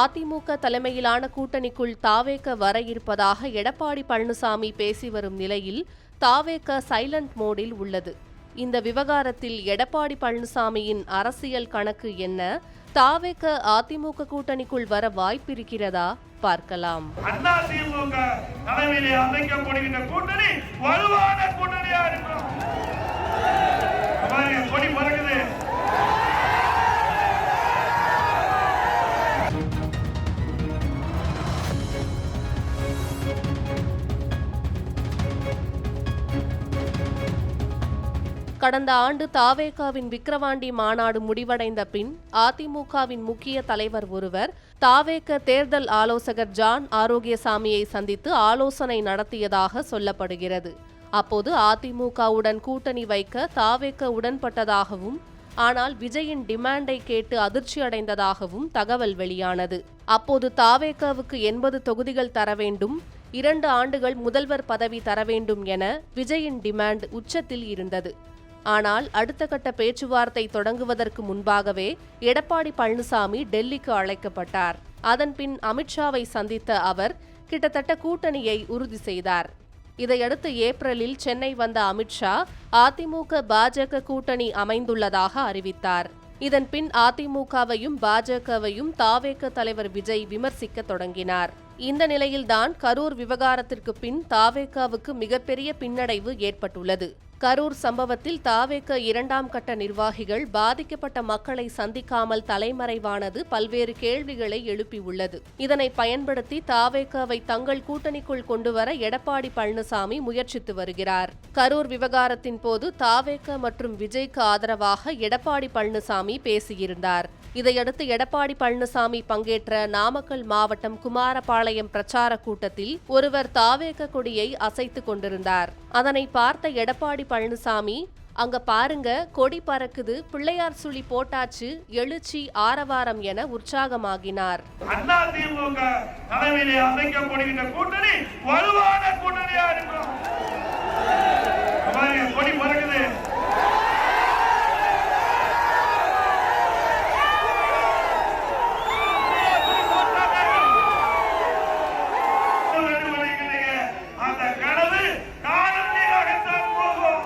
அதிமுக தலைமையிலான கூட்டணிக்குள் தாவேக வர இருப்பதாக எடப்பாடி பழனிசாமி பேசி வரும் நிலையில் தாவேக சைலண்ட் மோடில் உள்ளது. இந்த விவகாரத்தில் எடப்பாடி பழனிசாமியின் அரசியல் கணக்கு என்ன? தாவேக அதிமுக கூட்டணிக்குள் வர வாய்ப்பிருக்கிறதா? பார்க்கலாம். அமைக்கப்படுகின்ற கூட்டணி வலுவான கூட்டணியா இருக்கும் கடந்த ஆண்டு தாவேகாவின் விக்கிரவாண்டி மாநாடு முடிவடைந்த பின் அதிமுகவின் முக்கிய தலைவர் ஒருவர் தாவேக தேர்தல் ஆலோசகர் ஜான் ஆரோக்கியசாமியை சந்தித்து ஆலோசனை நடத்தியதாக சொல்லப்படுகிறது. அப்போது அதிமுகவுடன் கூட்டணி வைக்க தாவேக உடன்பட்டதாகவும் ஆனால் விஜயின் டிமாண்டை கேட்டு அதிர்ச்சி அடைந்ததாகவும் தகவல் வெளியானது. அப்போது தாவேகாவுக்கு எண்பது தொகுதிகள் தர வேண்டும் இரண்டு ஆண்டுகள் முதல்வர் பதவி தர வேண்டும் என விஜயின் டிமாண்ட் உச்சத்தில் இருந்தது. ஆனால் அடுத்த கட்ட பேச்சுவார்த்தை தொடங்குவதற்கு முன்பாகவே எடப்பாடி பழனிசாமி டெல்லிக்கு அழைக்கப்பட்டார். அதன்பின் அமித்ஷாவை சந்தித்த அவர் கிட்டத்தட்ட கூட்டணியை உறுதி செய்தார். இதையடுத்து ஏப்ரலில் சென்னை வந்த அமித்ஷா அதிமுக பாஜக கூட்டணி அமைந்துள்ளதாக அறிவித்தார். இதன்பின் அதிமுகவையும் பாஜகவையும் தாவேக தலைவர் விஜய் விமர்சிக்க தொடங்கினார். இந்த நிலையில்தான் கரூர் விவகாரத்திற்கு பின் தாவேகாவுக்கு மிகப்பெரிய பின்னடைவு ஏற்பட்டுள்ளது. கரூர் சம்பவத்தில் தாவேக்க இரண்டாம் கட்ட நிர்வாகிகள் பாதிக்கப்பட்ட மக்களை சந்திக்காமல் தலைமறைவானது பல்வேறு கேள்விகளை எழுப்பியுள்ளது. இதனை பயன்படுத்தி தாவேகாவை தங்கள் கூட்டணிக்குள் கொண்டுவர எடப்பாடி பழனிசாமி முயற்சித்து வருகிறார். கரூர் விவகாரத்தின் போது தாவேக்க மற்றும் விஜய்க்கு ஆதரவாக எடப்பாடி பழனிசாமி பேசியிருந்தார். இதையடுத்து எடப்பாடி பழனிசாமி பங்கேற்ற நாமக்கல் மாவட்டம் குமாரபாளையம் பிரச்சார கூட்டத்தில் ஒருவர் தாவேக கொடியை அசைத்துக் கொண்டிருந்தார். அதனை பார்த்த எடப்பாடி பழனிசாமி அங்க பாருங்க கொடி பறக்குது பிள்ளையார் சுழி போட்டாச்சு எழுச்சி ஆரவாரம் என உற்சாகமாகினார். தலைமையிலே அமைக்கப்படுகின்ற கூட்டணி வலுவான கூட்டணியா இருக்கும் பாருங்க, கொடி பறக்குது அந்த கனவு காலத்திலாகத்தான் போகும்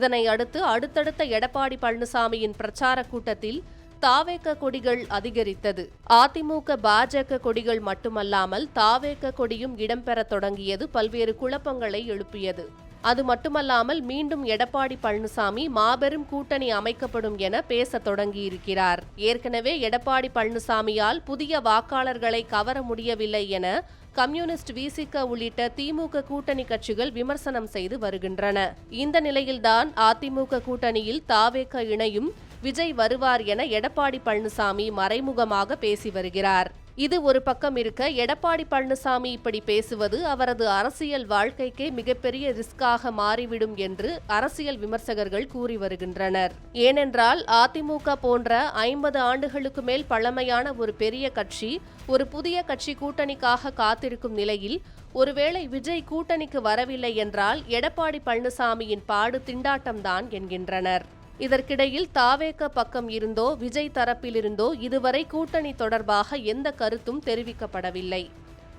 இதனை அடுத்து அடுத்தடுத்த எடப்பாடி பழனிசாமியின் பிரச்சார கூட்டத்தில் தாவேக்க கொடிகள் அதிகரித்தது. அதிமுக பாஜக கொடிகள் மட்டுமல்லாமல் தாவேக கொடியும் இடம்பெறத் தொடங்கியது பல்வேறு குழப்பங்களை எழுப்பியது. அது மட்டுமல்லாமல் மீண்டும் எடப்பாடி பழனிசாமி மாபெரும் கூட்டணி அமைக்கப்படும் என பேசத் தொடங்கியிருக்கிறார். ஏற்கனவே எடப்பாடி பழனிசாமியால் புதிய வாக்காளர்களை கவர முடியவில்லை என கம்யூனிஸ்ட் விசிக உள்ளிட்ட திமுக கூட்டணி கட்சிகள் விமர்சனம் செய்து வருகின்றன. இந்த நிலையில்தான் அதிமுக கூட்டணியில் தாவேக இணையும் விஜய் வருவார் என எடப்பாடி பழனிசாமி மறைமுகமாக பேசி வருகிறார். இது ஒரு பக்கம் இருக்க எடப்பாடி பழனிசாமி இப்படி பேசுவது அவரது அரசியல் வாழ்க்கைக்கே மிகப்பெரிய ரிஸ்காக மாறிவிடும் என்று அரசியல் விமர்சகர்கள் கூறி வருகின்றனர். ஏனென்றால் அதிமுக போன்ற ஐம்பது ஆண்டுகளுக்கு மேல் பழமையான ஒரு பெரிய கட்சி ஒரு புதிய கட்சி கூட்டணிக்காக காத்திருக்கும் நிலையில் ஒருவேளை விஜய் கூட்டணிக்கு வரவில்லை என்றால் எடப்பாடி பழனிசாமியின் பாடு திண்டாட்டம்தான் என்கின்றனர். இதற்கிடையில் தாவேக பக்கம் இருந்தோ விஜய் தரப்பிலிருந்தோ இதுவரை கூட்டணி தொடர்பாக எந்த கருத்தும் தெரிவிக்கப்படவில்லை.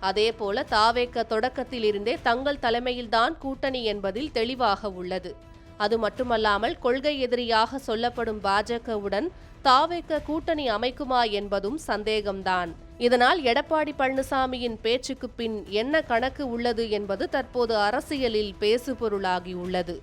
அதேபோல தாவேக்க தொடக்கத்திலிருந்தே தங்கள் தலைமையில்தான் கூட்டணி என்பதில் தெளிவாக உள்ளது. அது மட்டுமல்லாமல் கொள்கை எதிரியாக சொல்லப்படும் பாஜகவுடன் தாவேக்க கூட்டணி அமைக்குமா என்பதும் சந்தேகம்தான். இதனால் எடப்பாடி பழனிசாமியின் பேச்சுக்கு பின் என்ன கணக்கு உள்ளது என்பது தற்போது அரசியலில் பேசுபொருளாகியுள்ளது